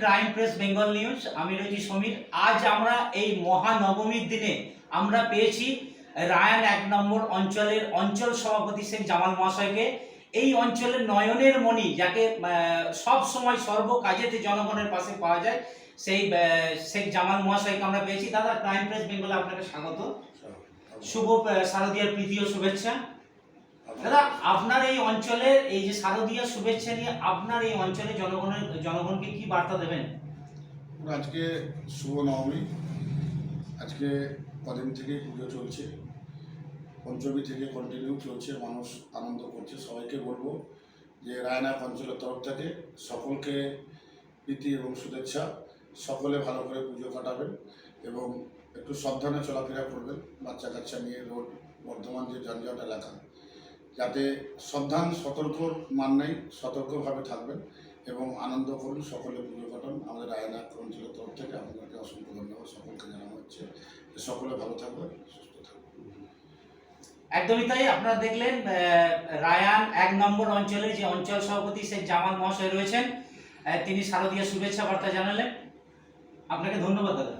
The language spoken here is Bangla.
ক্রাইম প্রেস বেঙ্গল নিউজ আমি রয়েছি সমীর। আজ আমরা এই মহানবমীর দিনে আমরা পেয়েছি রায়ান এক নম্বর অঞ্চলের অঞ্চল সভাপতি শেখ জামাল মহাশয়কে। এই অঞ্চলের নয়নের মণি যাকে সব সময় সর্ব কাজেতে জনগণের পাশে পাওয়া যায় সেই শেখ জামাল মহাশয়কে আমরা পেয়েছি। দাদা ক্রাইম প্রেস বেঙ্গলে আপনাকে স্বাগত। শুভ শারদীয়ার প্রীতি ও শুভেচ্ছা। দাদা, আপনার এই অঞ্চলের এই যে শারদীয় শুভেচ্ছা নিয়ে আপনার এই অঞ্চলে জনগণের, জনগণকে কি বার্তা দেবেন? আজকে শুভ নবমী। আজকে কদিন থেকে পুজো চলছে। পঞ্চমী থেকে কন্টিনিউ চলছে, মানুষ আনন্দ করছে, সবাইকে বলব যে রায়নাথ অঞ্চলের তরফ থেকে সকলকে প্রীতি এবং শুভেচ্ছা। সকলে ভালো করে পুজো কাটাবেন এবং একটু সাবধানে চলাফেরা করবেন। বাচ্চা কাচ্চা নিয়ে রোড, বর্ধমান যে যানজট এলাকা যাতে সাবধান সতর্ক মান নেই, সতর্কভাবে থাকবেন এবং আনন্দ করুন, সকলে পুজো কাটান। আমাদের রায়নাথ অঞ্চলের তরফ থেকে আপনাদেরকে অসংখ্য ধন্যবাদ, সকলকে জানানো হচ্ছে। সকলে ভালো থাকবেন, সুস্থ থাকবেন। একদমই তাই, আপনারা দেখলেন রায়ান এক নম্বর অঞ্চলে যে অঞ্চল সভাপতি শেখ জামাল মহাশয় রয়েছেন তিনি শারদীয় শুভেচ্ছা বার্তা জানালেন। আপনাকে ধন্যবাদ, দাদা।